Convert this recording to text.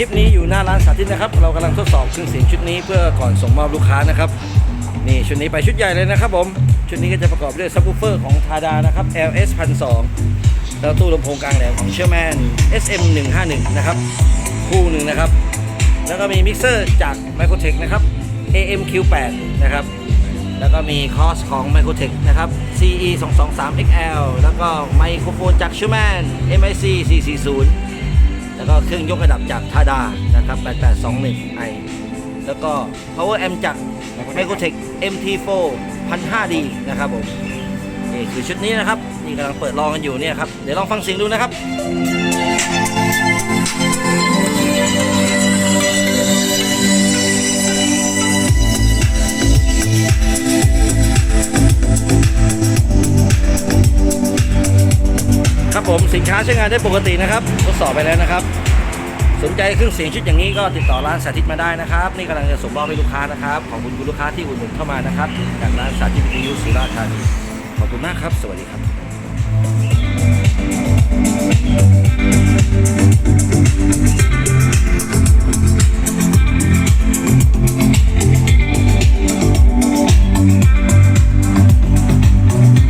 คลิปนี้อยู่หน้าร้านสาธิตนะครับ เรากำลังทดสอบเครื่องเสียงชุดนี้เพื่อก่อนส่งมอบลูกค้านะครับนี่ชุดนี้ไปชุดใหญ่เลยนะครับผม ชุดนี้ก็จะประกอบด้วยซับวูเฟอร์ของทาดานะครับ LS 1 2 0แล้วตู้ลำโพงกลางแหลมของเชอร์แมน SM 151นะครับ คู่หนึ่งนะครับ แล้วก็มีมิกเซอร์จาก Microtech นะครับ AMQ8 นะครับ แล้วก็มีคอสของ Microtech นะครับ CE 223 XL แล้วก็ไมโครโฟนจาก Schumann MIC 440 แล้วก็เครื่องยกระดับจากทาดานะครับ 8821i แล้วก็ Power Amp จาก Microtech MT4 1005D นะครับผมนี่คือชุดนี้นะครับ นี่กำลังเปิดลองกันอยู่เนี่ยครับ เดี๋ยวลองฟังเสียงดูนะครับครับ ผมสินค้าใช้งานได้ปกตินะครับ ทดสอบไปแล้วนะครับ สนใจเครื่องเสียงชุดอย่างนี้ก็ติดต่อร้านสาธิตมาได้นะครับ นี่กำลังจะส่งมอบให้ลูกค้านะครับขอบคุณคุณลูกค้าที่อุดหนุนเข้ามานะครับจากร้านสาธิตวิทยุสุราษฎร์ธานีขอบคุณมากครับ สวัสดีครับ